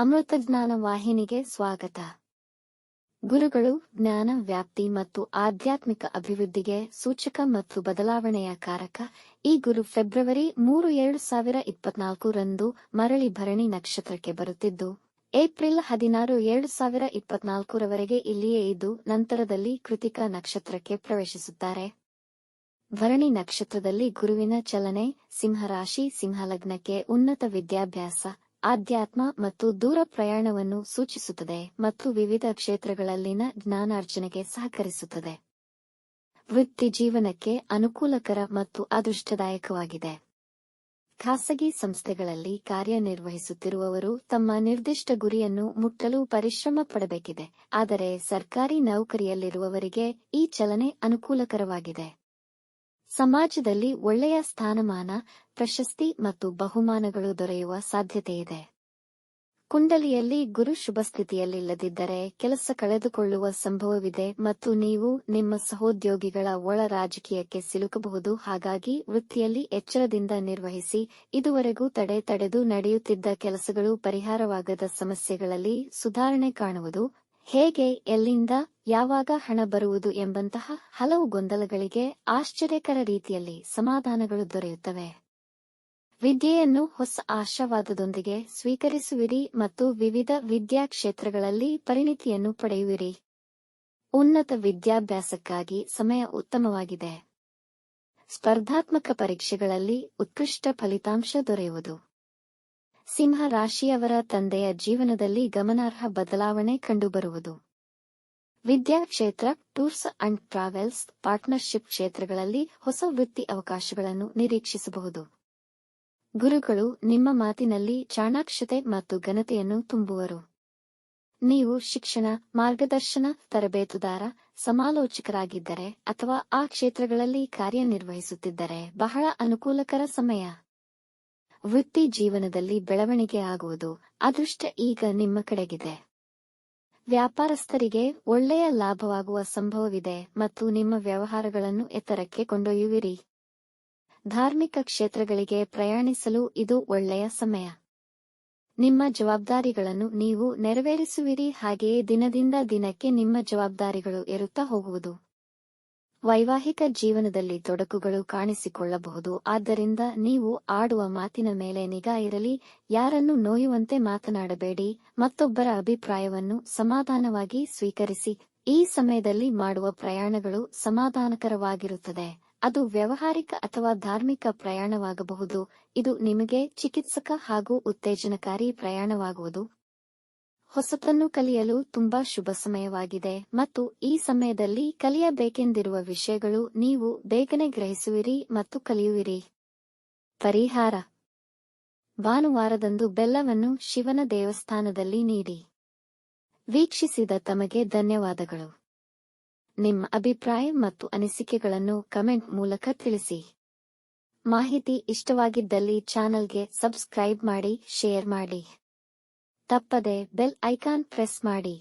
ಅಮೃತ ಜ್ಞಾನ ವಾಹಿನಿಗೆ ಸ್ವಾಗತ. ಗುರುಗಳು, ಜ್ಞಾನ, ವ್ಯಾಪ್ತಿ ಮತ್ತು ಆಧ್ಯಾತ್ಮಿಕ ಅಭಿವೃದ್ಧಿಗೆ ಸೂಚಕ ಮತ್ತು ಬದಲಾವಣೆಯ ಕಾರಕ ಈ ಗುರು ಫೆಬ್ರವರಿ ಮೂರು ಎರಡು ಸಾವಿರ ಇಪ್ಪತ್ನಾಲ್ಕು ರಂದು ಮರಳಿ ಭರಣಿ ನಕ್ಷತ್ರಕ್ಕೆ ಬರುತ್ತಿದ್ದು, ಏಪ್ರಿಲ್ ಹದಿನಾರು ಎರಡು ಸಾವಿರ ಇಪ್ಪತ್ನಾಲ್ಕರವರೆಗೆ ಇಲ್ಲಿಯೇ ಇದ್ದು ನಂತರದಲ್ಲಿ ಕೃತಿಕ ನಕ್ಷತ್ರಕ್ಕೆ ಪ್ರವೇಶಿಸುತ್ತಾರೆ. ಭರಣಿ ನಕ್ಷತ್ರದಲ್ಲಿ ಗುರುವಿನ ಚಲನೆ, ಸಿಂಹರಾಶಿ, ಸಿಂಹಲಗ್ನಕ್ಕೆ ಉನ್ನತ ವಿದ್ಯಾಭ್ಯಾಸ ಆಧ್ಯಾತ್ಮ ಮತ್ತು ದೂರ ಪ್ರಯಾಣವನ್ನು ಸೂಚಿಸುತ್ತದೆ ಮತ್ತು ವಿವಿಧ ಕ್ಷೇತ್ರಗಳಲ್ಲಿನ ಜ್ಞಾನಾರ್ಜನೆಗೆ ಸಹಕರಿಸುತ್ತದೆ. ವೃತ್ತಿ ಜೀವನಕ್ಕೆ ಅನುಕೂಲಕರ ಮತ್ತು ಅದೃಷ್ಟದಾಯಕವಾಗಿದೆ. ಖಾಸಗಿ ಸಂಸ್ಥೆಗಳಲ್ಲಿ ಕಾರ್ಯನಿರ್ವಹಿಸುತ್ತಿರುವವರು ತಮ್ಮ ನಿರ್ದಿಷ್ಟ ಗುರಿಯನ್ನು ಮುಟ್ಟಲು ಪರಿಶ್ರಮ ಪಡಬೇಕಿದೆ, ಆದರೆ ಸರ್ಕಾರಿ ನೌಕರಿಯಲ್ಲಿರುವವರಿಗೆ ಈ ಚಲನೆ ಅನುಕೂಲಕರವಾಗಿದೆ. ಸಮಾಜದಲ್ಲಿ ಒಳ್ಳೆಯ ಸ್ಥಾನಮಾನ, ಪ್ರಶಸ್ತಿ ಮತ್ತು ಬಹುಮಾನಗಳು ದೊರೆಯುವ ಸಾಧ್ಯತೆಯಿದೆ. ಕುಂಡಲಿಯಲ್ಲಿ ಗುರು ಶುಭ ಸ್ಥಿತಿಯಲ್ಲಿಲ್ಲದಿದ್ದರೆ ಕೆಲಸ ಕಳೆದುಕೊಳ್ಳುವ ಸಂಭವವಿದೆ ಮತ್ತು ನೀವು ನಿಮ್ಮ ಸಹೋದ್ಯೋಗಿಗಳ ಒಳ ರಾಜಕೀಯಕ್ಕೆ ಸಿಲುಕಬಹುದು. ಹಾಗಾಗಿ ವೃತ್ತಿಯಲ್ಲಿ ಎಚ್ಚರದಿಂದ ನಿರ್ವಹಿಸಿ, ಇದುವರೆಗೂ ತಡೆ ತಡೆದು ನಡೆಯುತ್ತಿದ್ದ ಕೆಲಸಗಳು ಪರಿಹಾರವಾಗದ ಸಮಸ್ಯೆಗಳಲ್ಲಿ ಸುಧಾರಣೆ ಕಾಣುವುದು ಹೇಗೆ, ಎಲ್ಲಿಂದ, ಯಾವಾಗ ಹಣ ಬರುವುದು ಎಂಬಂತಹ ಹಲವು ಗೊಂದಲಗಳಿಗೆ ಆಶ್ಚರ್ಯಕರ ರೀತಿಯಲ್ಲಿ ಸಮಾಧಾನಗಳು ದೊರೆಯುತ್ತವೆ. ವಿದ್ಯೆಯನ್ನು ಹೊಸ ಆಶಾವಾದದೊಂದಿಗೆ ಸ್ವೀಕರಿಸುವಿರಿ ಮತ್ತು ವಿವಿಧ ವಿದ್ಯಾ ಕ್ಷೇತ್ರಗಳಲ್ಲಿ ಪರಿಣಿತಿಯನ್ನು ಪಡೆಯುವಿರಿ. ಉನ್ನತ ವಿದ್ಯಾಭ್ಯಾಸಕ್ಕಾಗಿ ಸಮಯ ಉತ್ತಮವಾಗಿದೆ. ಸ್ಪರ್ಧಾತ್ಮಕ ಪರೀಕ್ಷೆಗಳಲ್ಲಿ ಉತ್ಕೃಷ್ಟ ಫಲಿತಾಂಶ ದೊರೆಯುವುದು. ಸಿಂಹ ರಾಶಿಯವರ ತಂದೆಯ ಜೀವನದಲ್ಲಿ ಗಮನಾರ್ಹ ಬದಲಾವಣೆ ಕಂಡುಬರುವುದು. Vidyakshetra tours and travels partnership ಕ್ಷೇತ್ರಗಳಲ್ಲಿ ಹೊಸ ವೃತ್ತಿ ಅವಕಾಶಗಳನ್ನು ನಿರೀಕ್ಷಿಸಬಹುದು. ಗುರುಗಳು ನಿಮ್ಮ ಮಾತಿನಲ್ಲಿ ಚಾಣಾಕ್ಷತೆ ಮತ್ತು ಘನತೆಯನ್ನು ತುಂಬುವರು. ನೀವು ಶಿಕ್ಷಣ, ಮಾರ್ಗದರ್ಶನ, ತರಬೇತುದಾರ, ಸಮಾಲೋಚಕರಾಗಿದ್ದರೆ ಅಥವಾ ಆ ಕ್ಷೇತ್ರಗಳಲ್ಲಿ ಕಾರ್ಯನಿರ್ವಹಿಸುತ್ತಿದ್ದರೆ ಬಹಳ ಅನುಕೂಲಕರ ಸಮಯ. ವೃತ್ತಿ ಜೀವನದಲ್ಲಿ ಬೆಳವಣಿಗೆ ಆಗುವುದು ಅದೃಷ್ಟ ಈಗ ನಿಮ್ಮ ಕಡೆಗಿದೆ. ವ್ಯಾಪಾರಸ್ಥರಿಗೆ ಒಳ್ಳೆಯ ಲಾಭವಾಗುವ ಸಂಭವವಿದೆ ಮತ್ತು ನಿಮ್ಮ ವ್ಯವಹಾರಗಳನ್ನು ಎತ್ತರಕ್ಕೆ ಕೊಂಡೊಯ್ಯುವಿರಿ. ಧಾರ್ಮಿಕ ಕ್ಷೇತ್ರಗಳಿಗೆ ಪ್ರಯಾಣಿಸಲು ಇದು ಒಳ್ಳೆಯ ಸಮಯ. ನಿಮ್ಮ ಜವಾಬ್ದಾರಿಗಳನ್ನು ನೀವು ನೆರವೇರಿಸುವಿರಿ ಹಾಗೆಯೇ ದಿನದಿಂದ ದಿನಕ್ಕೆ ನಿಮ್ಮ ಜವಾಬ್ದಾರಿಗಳು ಏರುತ್ತಾ ಹೋಗುವುದು. ವೈವಾಹಿಕ ಜೀವನದಲ್ಲಿ ತೊಡಕುಗಳು ಕಾಣಿಸಿಕೊಳ್ಳಬಹುದು. ಆದ್ದರಿಂದ ನೀವು ಆಡುವ ಮಾತಿನ ಮೇಲೆ ನಿಗಾ ಇರಲಿ. ಯಾರನ್ನು ನೋಯುವಂತೆ ಮಾತನಾಡಬೇಡಿ. ಮತ್ತೊಬ್ಬರ ಅಭಿಪ್ರಾಯವನ್ನು ಸಮಾಧಾನವಾಗಿ ಸ್ವೀಕರಿಸಿ. ಈ ಸಮಯದಲ್ಲಿ ಮಾಡುವ ಪ್ರಯಾಣಗಳು ಸಮಾಧಾನಕರವಾಗಿರುತ್ತದೆ. ಅದು ವ್ಯವಹಾರಿಕ ಅಥವಾ ಧಾರ್ಮಿಕ ಪ್ರಯಾಣವಾಗಬಹುದು. ಇದು ನಿಮಗೆ ಚಿಕಿತ್ಸಕ ಹಾಗೂ ಉತ್ತೇಜನಕಾರಿ ಪ್ರಯಾಣವಾಗುವುದು. ಹೊಸತನ್ನು ಕಲಿಯಲು ತುಂಬಾ ಶುಭ ಸಮಯವಾಗಿದೆ ಮತ್ತು ಈ ಸಮಯದಲ್ಲಿ ಕಲಿಯಬೇಕೆಂದಿರುವ ವಿಷಯಗಳು ನೀವು ಬೇಗನೆ ಗ್ರಹಿಸುವಿರಿ ಮತ್ತು ಕಲಿಯುವಿರಿ. ಪರಿಹಾರ. ಭಾನುವಾರದಂದು ಬೆಲ್ಲವನ್ನು ಶಿವನ ದೇವಸ್ಥಾನದಲ್ಲಿ ನೀಡಿ. ವೀಕ್ಷಿಸಿದ ತಮಗೆ ಧನ್ಯವಾದಗಳು. ನಿಮ್ಮ ಅಭಿಪ್ರಾಯ ಮತ್ತು ಅನಿಸಿಕೆಗಳನ್ನು ಕಮೆಂಟ್ ಮೂಲಕ ತಿಳಿಸಿ. ಮಾಹಿತಿ ಇಷ್ಟವಾಗಿದ್ದಲ್ಲಿ ಚಾನಲ್ಗೆ ಸಬ್ಸ್ಕ್ರೈಬ್ ಮಾಡಿ, ಶೇರ್ ಮಾಡಿ. ತಪ್ಪದೆ ಬೆಲ್ ಐಕಾನ್ ಪ್ರೆಸ್ ಮಾಡಿ.